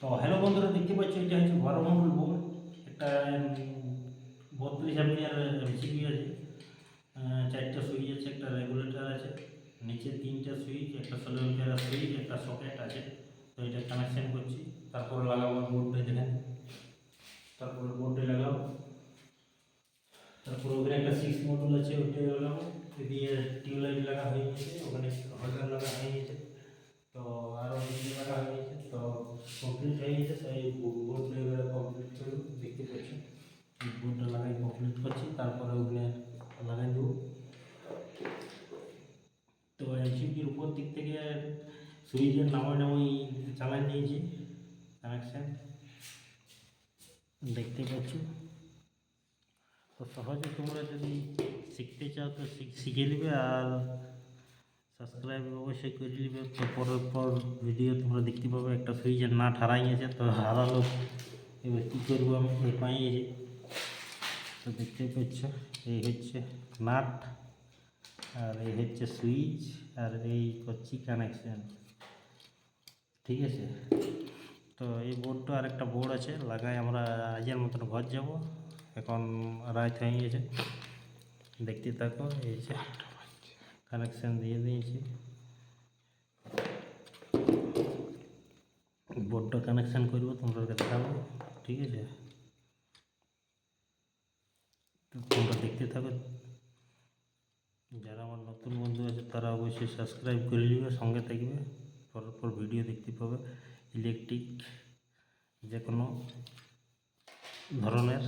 তো হ্যালো বন্ধুরা, দেখতে পাচ্ছ, এটা হচ্ছে ঘরমন্ডল বোর্ড একটা বত্রিশ এমপিআর রেসিপি আছে। চারটা সুইচ আছে, একটা রেগুলেটর আছে। নিচে তিনটা সুইচ একটা ষোলো এমপিআর সুইচ একটা সকেট আছে। তো এটা কানেকশন করছি। তারপরে লাগাবো বোর্ডটা দেখেন। তারপরে বোর্ডে লাগাবো। তারপর ওখানে একটা সিক্স মডেল আছে ওইটা লাগাবো। দিয়ে টিউবলাইট লাগা হয়ে গেছে, ওখানে হোল্ডার লাগা হয়ে গেছে। তো আরও লাগা হয়ে কমপ্লিট হয়ে গেছে সেই বোর্ডটা এবারে কমপ্লিট করব দেখতে পাচ্ছি। বোর্ডটা লাগাই কমপ্লিট করছি, তারপরে ওখানে লাগাই দেবো। তো এমসিপির উপর দিক থেকে সুইচের নামাই নামাই চালাই নিয়েছি কানেকশান দেখতে পাচ্ছ। তো সহজে তোমরা যদি শিখতে চাও তো শিখে নেবে আর সাবস্ক্রাইব অবশ্যই করে নেবে তো পরের পর ভিডিও তোমরা দেখতে পাবে, একটা সুইচের নাট হারাই গেছে। তো হারালো এবার কী করব আমি? এই পাই তো দেখতে পাচ্ছ এই হচ্ছে নাট, আর এই হচ্ছে সুইচ, আর এই করছি কানেকশান ঠিক আছে? তো এই বোর্ডটা আর একটা বোর্ড আছে, লাগাই আমরা আজের মতন ঘর যাব। এখন রাত হয়ে গেছে। দেখতে থাকো, এই যে। কানেকশান দিয়ে দিয়েছি। বোর্ডটা কানেকশান করব, তোমরা দেখাবো, ঠিক আছে? তোমরা দেখতে থাকো। যারা আমার নতুন বন্ধু আছে, তারা অবশ্যই সাবস্ক্রাইব করে নেবে, সঙ্গে থাকবে। পরের পর ভিডিও দেখতে পাবে। ইলেকট্রিক যে কোনো ধরনের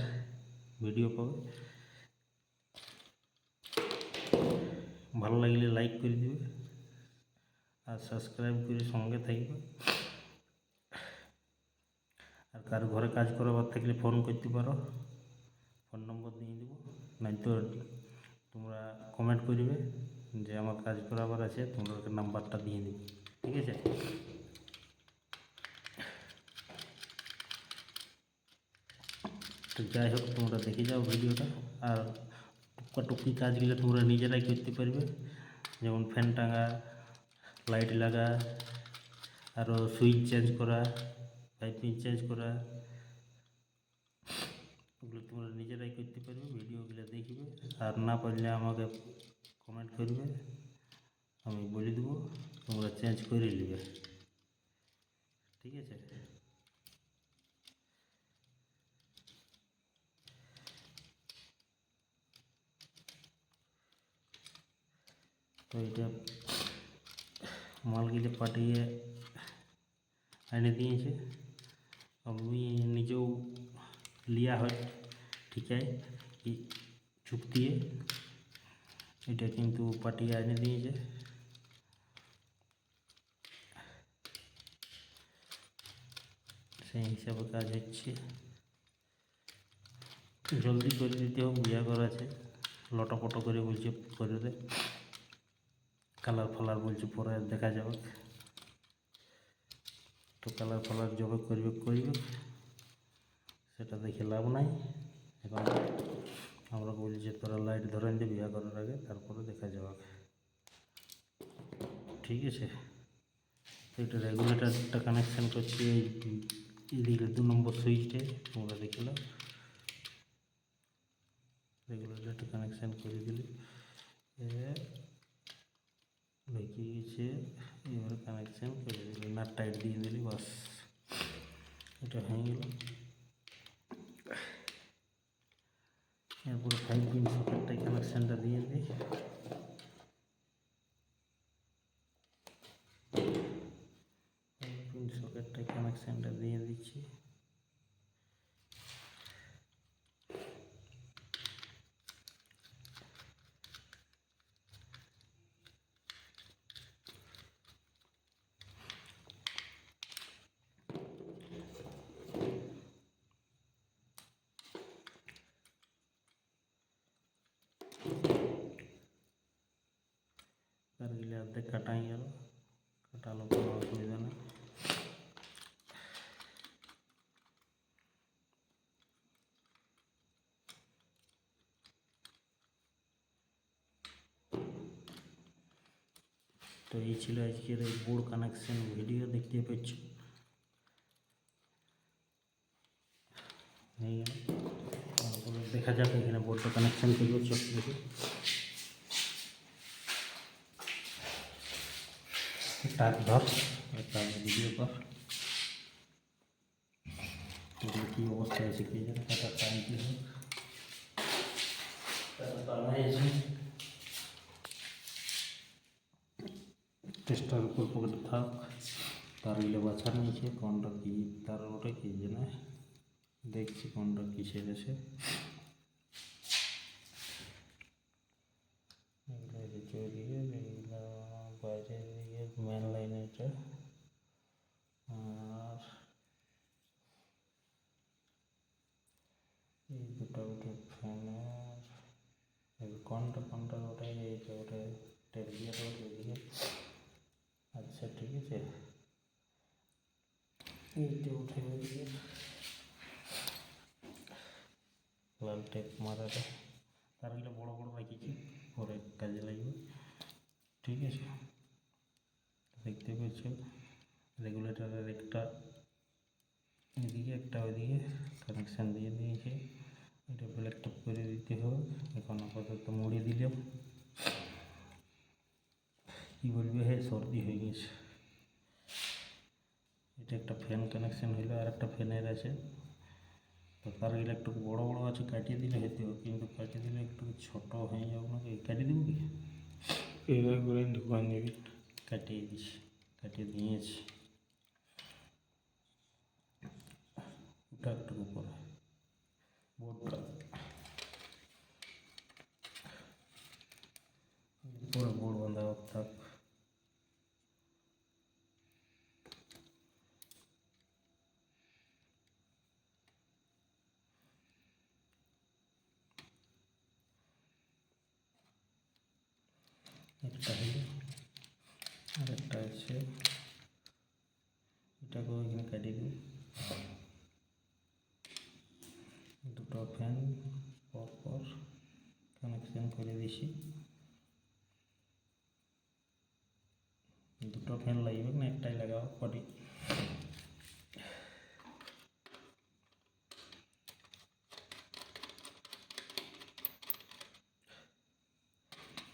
ভিডিও পাবে। ভালো লাগলে লাইক করে দিবে আর সাবস্ক্রাইব করে সঙ্গে থাকবে। আর কার ঘরে কাজ করাবার থাকলে ফোন করতে পারো। ফোন নম্বর দিয়ে দেবো। নয়তো তোমরা কমেন্ট করবে যে আমার কাজ করাবার আছে তোমরা নাম্বারটা দিয়ে দিবে। ঠিক আছে? যাই হোক, তোমরা দেখে যাও ভিডিওটা আর টুকা টুকি কাজগুলো তোমরা নিজেরাই করতে পারবে যেমন ফ্যান টাঙা লাইট লাগা আরও সুইচ চেঞ্জ করা পাইপিং চেঞ্জ করা ওগুলো তোমরা নিজেরাই করতে পারবে ভিডিওগুলো দেখবে আর না পারলে আমাকে কমেন্ট করবে আমি বলে দেবো তোমরা চেঞ্জ করে নেবে ঠিক আছে তো এটা মালগুলো পাঠিয়ে এনে দিয়েছে। আমি নিজেও লিয়া হয়, ঠিক আছে, এই চুপ দিয়ে। এটা কিন্তু পাঠিয়ে এনে দিয়েছে। সেই হিসাবে কাজ হচ্ছে। জলদি করে দিতে হোক বিয়া করা আছে লটপটো করে বলছে করে দে কালার ফালার বলছে, পরে দেখা যাবে। তো কালার ফালার যবে করবে করবে। সেটা দেখে লাভ নাই। এখন আমরা বলি যে তোরা লাইট ধরেন দিয়ে বিয়া করার আগে, তারপরে দেখা যাবে। ঠিক আছে? এটা রেগুলেটারটা কানেকশান করছি, এই এদিকে দু নম্বর সুইচটে তোমরা দেখলাম রেগুলেটারটা কানেকশান করে দিলে। এ ঢুকে গেছে এবার কানেকশান করে দিলে নাট টাইট দিয়ে দিলে বাস এটা হয়ে গেল এরপরে ফাইভ পিন সকেটটাই কানেকশানটা দিয়ে দিই ফাইভ পিন সকেটটাই কানেকশানটা দিয়ে দিচ্ছি তার গেলে অর্ধেক কাটাই গেল কাটালো কোনো অসুবিধা নেই তো এই ছিল আজকের এই বোর্ড কানেকশন ভিডিও দেখতে পাচ্ছ হয়ে গেল তারপরে দেখা যাক এখানে বোর্ডটা কানেকশন করব চোখ দেখে টাক ধর একটা ভিডিও কর এগুলো কী অবস্থায় আছে কে জানে কটা টাইম কী হয়েছে টেস্টার উপর পকেটে থাক তার এগুলো বাছা নিয়েছে কোনটা কি তার ওটা কি জানে দেখছি কোনটা কিসের আছে যে ওটা টেরিয়ার ওটা ওইদিকে আচ্ছা ঠিক আছে এইটা উঠে ওইদিকে লাল টেপ মারাটা তারগুলো বড় বড় রাখিছি পরে কাজে লাগবে ঠিক আছে দেখতে পাচ্ছ রেগুলেটরের একটা এদিকে একটা ওইদিকে কানেকশান দিয়ে দিয়েছে এটা ব্ল্যাক টপ করে দিতে হবে এখন আপাতত মুড়ে দিলাম কি বলবে? হে সর্দি হয়ে গেছে এটা একটা ফ্যান কানেকশন হইল আর একটা ফ্যানের আছে। তো তারগুলো একটু বড় বড় আছে কাটিয়ে দিলে হতো কিন্তু কাটিয়ে দিলে একটু ছোট হয়ে যাবে নাকি? কাটিয়ে দেবো কি? এইভাবে করে দোকান যাবি কাটিয়ে দিছি কাটিয়ে দিয়েছি। ওটা একটু উপরে। বোর্ডটা। পুরো বোর্ড বাঁধা থাক। একটা হলো আর একটা আছে। এটাকেও এখানে কাটিয়ে দিই। দুটো ফ্যান পরপর কানেকশান করে দিছি। দুটো ফ্যান লাগবে না একটাই লাগাও কটি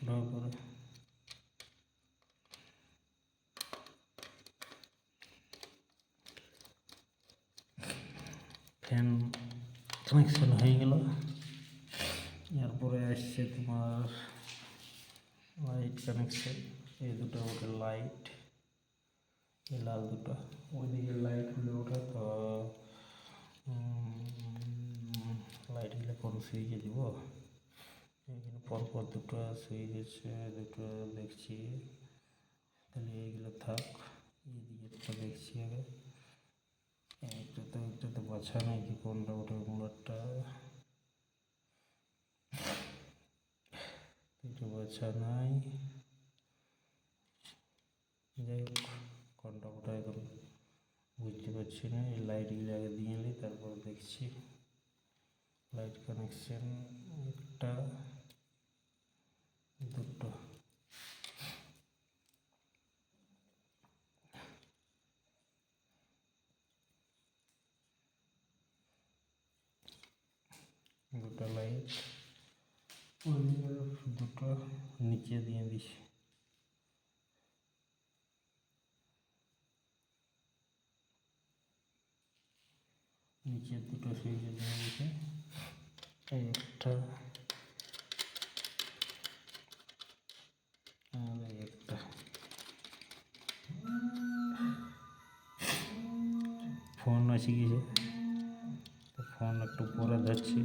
ড্র করে ফ্যান কানেকশন হয়ে গেল। এরপরে আসছে তোমার লাইট কানেকশন এই দুটো ওটা লাইট এই লাল দুটো। ওইদিকে লাইটগুলো ওঠে তো লাইটগুলো কোন সুইচে দিব? এখানে পরপর দুটো সুইচ আছে, দুটো দেখছি। তাহলে এইগুলো থাক, এইদিকে দেখছি আগে। একটা তো একটা তো বাছা নাই কি কোনটা ওটা কোনটা এটা বাছা নাই। যাই হোক, কোনটা ওটা এখন বুঝতে পারছি না। এই লাইটগুলো আগে দিয়ে নিই তারপর দেখছি। লাইট কানেকশন একটা, দুটো। দুটো লাইট দুটো নিচে দিয়ে দিছি নিচে দুটো সুইচে দিয়ে দিছি এই একটা, আর এই একটা। ফোন আছে গেছে তো ফোন একটু পরে ধরছি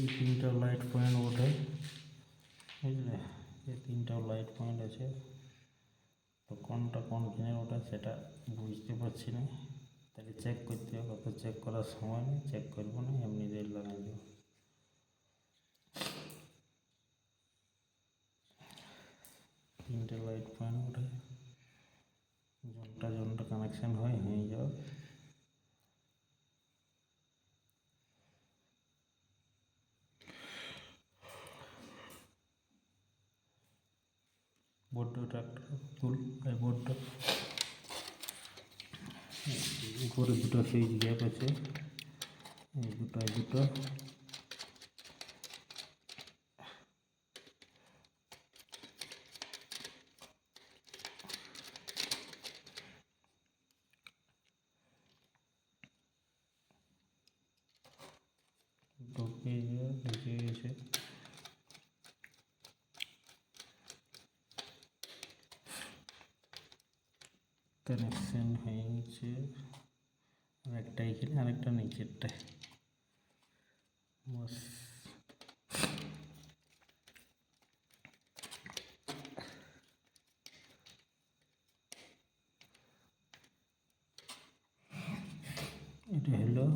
এই তিনটা লাইট পয়েন্ট ওঠে। বুঝলে? এই তিনটা লাইট পয়েন্ট আছে। তো কোনটা কোন কিনে ওটা সেটা বুঝতে পারছি না। তাহলে চেক করতে হবে অত চেক করার সময় নেই চেক করব না এমনি দিয়ে লাগাই দেবো তিনটে লাইট পয়েন্ট ওঠে জনটা জনটা কানেকশন হয় হয়ে যাও বোর্ডটা একটা তুল এই বোর্ডটা উপরে দুটো সুইচ গ্যাপ আছে। এই দুটো দুটো। কানেকশন হয়ে গেছে আরেকটা এখানে আরেকটা নিচেরটায় বাস। এটা হলো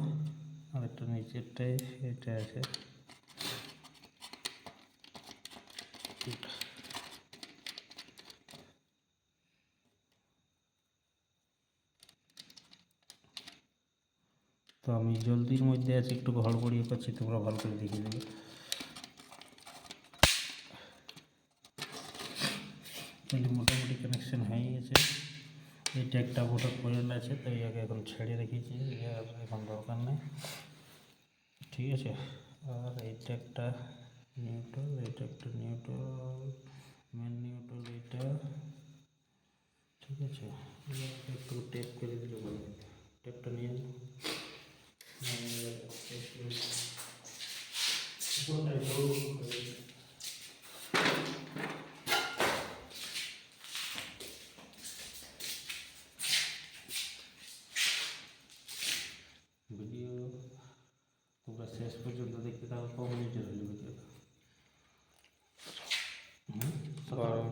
আরেকটা নিচেরটায় এটা আছে এটা। তো আমি জলদির মধ্যে আছি একটু হড়বড়িয়ে পাচ্ছি তোমরা ভালো করে দেখে দেবে। মোটামুটি কানেকশন হয়ে গেছে। এইটা একটা বোটা পয়েন্ট আছে তো ইয়াকে এখন ছেড়ে রেখেছি এখন দরকার নেই। ঠিক আছে, আর এইটা একটা নিউট্রাল এটা একটা নিউট্রাল মেন নিউট্রাল এটা ঠিক আছে একটু টেপ করে দিলে ভালো টেপটা নিয়ে নিই। ভিডিও তোমরা শেষ পর্যন্ত দেখতে থাকো ক মিনিটের হলো ভিডিও বারো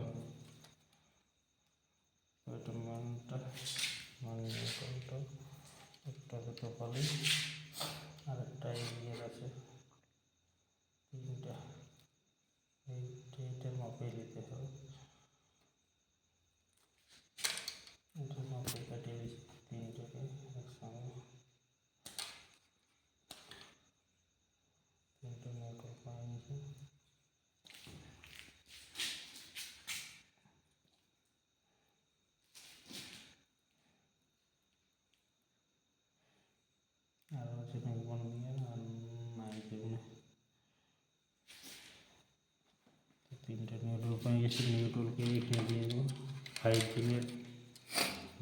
ওইটা মানটা মান নিউটনটা একটা দুটো পালি আর একটা ইয়ের আছে তিনটা এইটা এটার মাপে নিতে হবে এটার মাপে কাটিয়ে দিচ্ছি তিনটাকে একসঙ্গে তিনটে নিউটন পাই নিয়েছি আর হচ্ছে বন নিয়ে আর নাই যেগুলো তো তিনটে নিউটল পাই গেছি নিউটলকে এখানে দিয়ে দেবো ফাইভ দিনের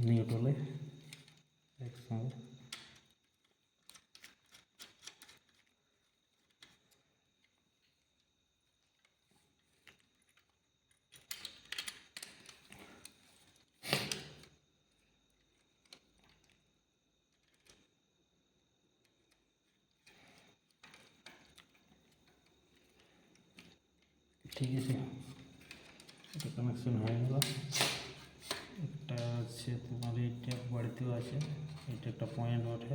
নিউটলে একসঙ্গে ঠিক আছে এটা কানেকশন হয়ে গেল। একটা আছে তোমার এইটা বাড়িতেও আছে। এটা একটা পয়েন্ট ওঠে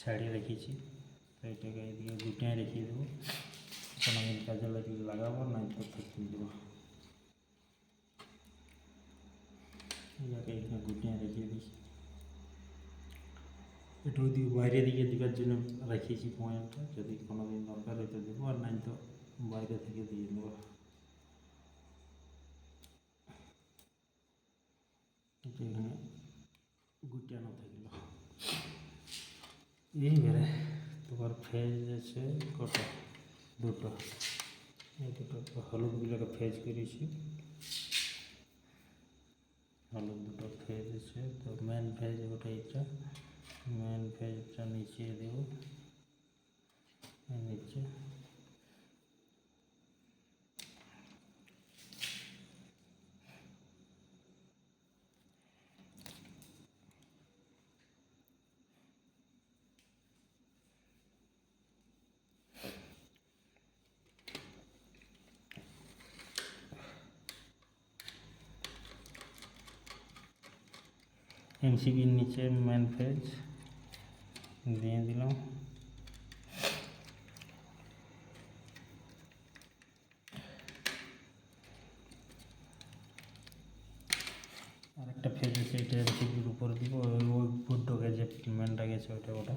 ছাড়িয়ে রেখেছি। তো এটাকে এদিকে গুটিয়ে রেখে দেবো। এখন আমি কাজে লাগিয়ে লাগাবো না তো থাকতে দেবো। এটাকে এখানে গুটিয়ে রেখে দিই এটা ওদিকে বাইরে দিকে দেওয়ার জন্য রেখেছি পয়েন্টটা যদি কোনো দিন দরকার হয়তো দেবো, আর নাই তো বাইরে থেকে দিয়ে দেবো। এখানে গুটানো থাকল। এইবারে তোমার ফেজ আছে কটা? দুটো। এই দুটো হলুদগুলোকে ফেজ করেছি। হলুদ দুটো ফেজ আছে, তো মেন ফেজ ওটা এটা মেন ফেজটা নিচে দেবো। নিচে। এমসিবির নিচে ম্যান ফেজ দিয়ে দিলাম। আরেকটা ফেজ আছে, এটা এমসিবির উপর দিব, ওই বুড্ডোকে যে ম্যানটা গেছে ওটা ওটা।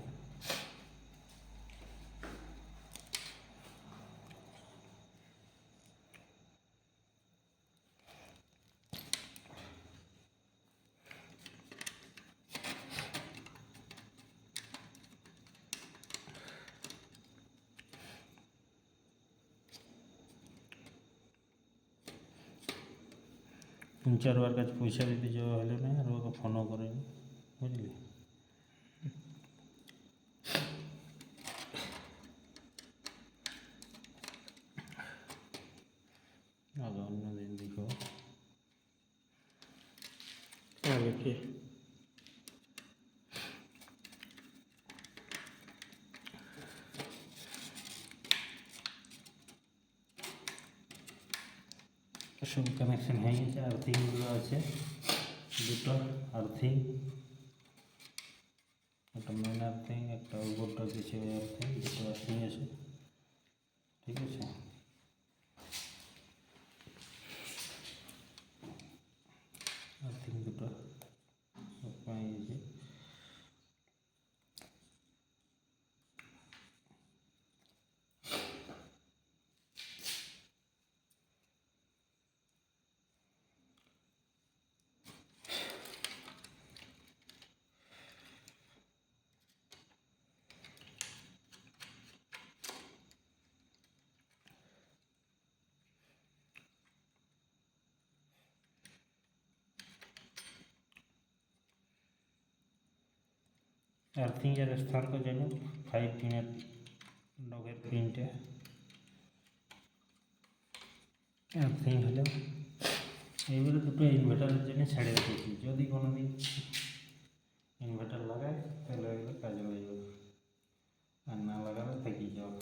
তিন চারবার কাছে পয়সা দিতে যাওয়া হলো না আর ওকে ফোনও করেনি বুঝলি আগে অন্য দিন দেখো আগে কি কানেকশন হয়ে গেছে আর্থিংগুলো আছে দুটো আর্থিং একটা মেন আর্থিং একটা উপরটা কিছু আর্থিং দুটো আর্থিং আছে ঠিক আছে আর্থিং দুটো সব পেয়ে গেছে আর্থিংয়ের স্থান তো জানো ফাইভ পিনের ডগের প্রিন্টে আর্থিং হলো এইবারে দুটো ইনভার্টারের জন্য ছেড়ে রেখেছি যদি কোনো দিন ইনভার্টার লাগায় তাহলে এগুলো কাজে লাগবে আর না লাগালে থেকেই যাবে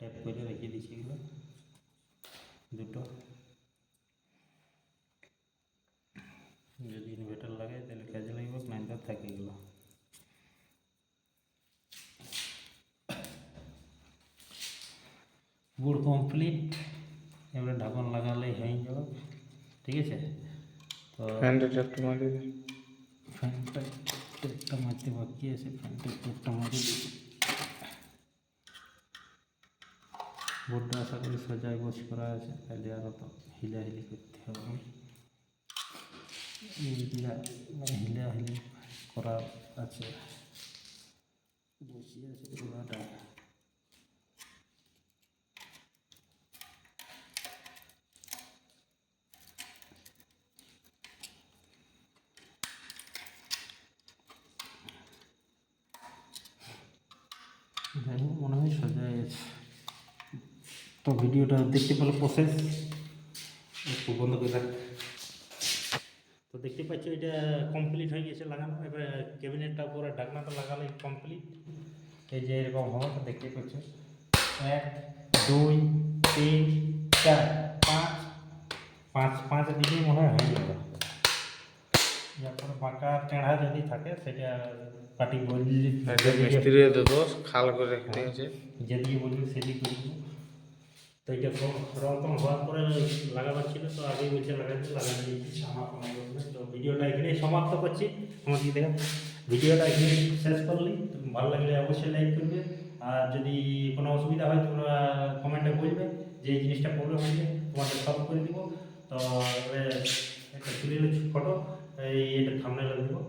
ট্যাপ করে রেখে দিচ্ছি এগুলো দুটো যদি ইনভার্টার লাগাই তাহলে কাজে লাগবে নাইলে থাকে এগুলো বুড় কমপ্লিট এবারে ঢাকন লাগালেই হয়ে যাবে। ঠিক আছে? তো ফ্যানটা একটু মারি ফ্যানটা টেপটা মারতে বাকি আছে। ফ্যানটা টেপটা মারি বোর্ডটা আশা করি সোজাই বস করা আছে। তাহলে আরও তো হিলাহিলি করতে হবে। এইগুলা মানে হিলাহিলি করা আছে। বসিয়ে আছে পুরাটা যাই হোক মনে হয় সোজাই আছে তো ভিডিওটা দেখতে পেলে প্রসেস একটু বন্ধ করে রাখ। তো দেখতে পাচ্ছ এটা কমপ্লিট হয়ে গেছে লাগানো। এবারে ক্যাবিনেটটা পুরো ঢাকনাটা লাগালে কমপ্লিট এই যে এরকম হবে তো দেখতে পাচ্ছ। এক দুই তিন চার পাঁচ। পাঁচ পাঁচ দিকেই মনে হয় হয়ে যাবে। এরপরে বাঁকা টেঁড়া যদি থাকে সেটা কাটি বললি মিস্ত্রি তো দোষ খাল করে রেখে দিয়েছে যেদিকে বলবি সেদিকে করব। তো এটা রং টং হওয়ার পরে লাগাবার ছিল, তো আগেই বলছে লাগাতে লাগাতে দিয়েছি। তো ভিডিওটা এখানেই সমাপ্ত করছি। আমার দিকে দেখেন, ভিডিওটা এখানে শেষ করলি। ভালো লাগলে অবশ্যই লাইক করবে। আর যদি কোনো অসুবিধা হয়, তোমরা কমেন্টে বলবে যে এই জিনিসটা প্রবলেম হয়েছে তোমাদের সলভ করে দিব। তো একটা ফটো এই এটা থামনে দেবো।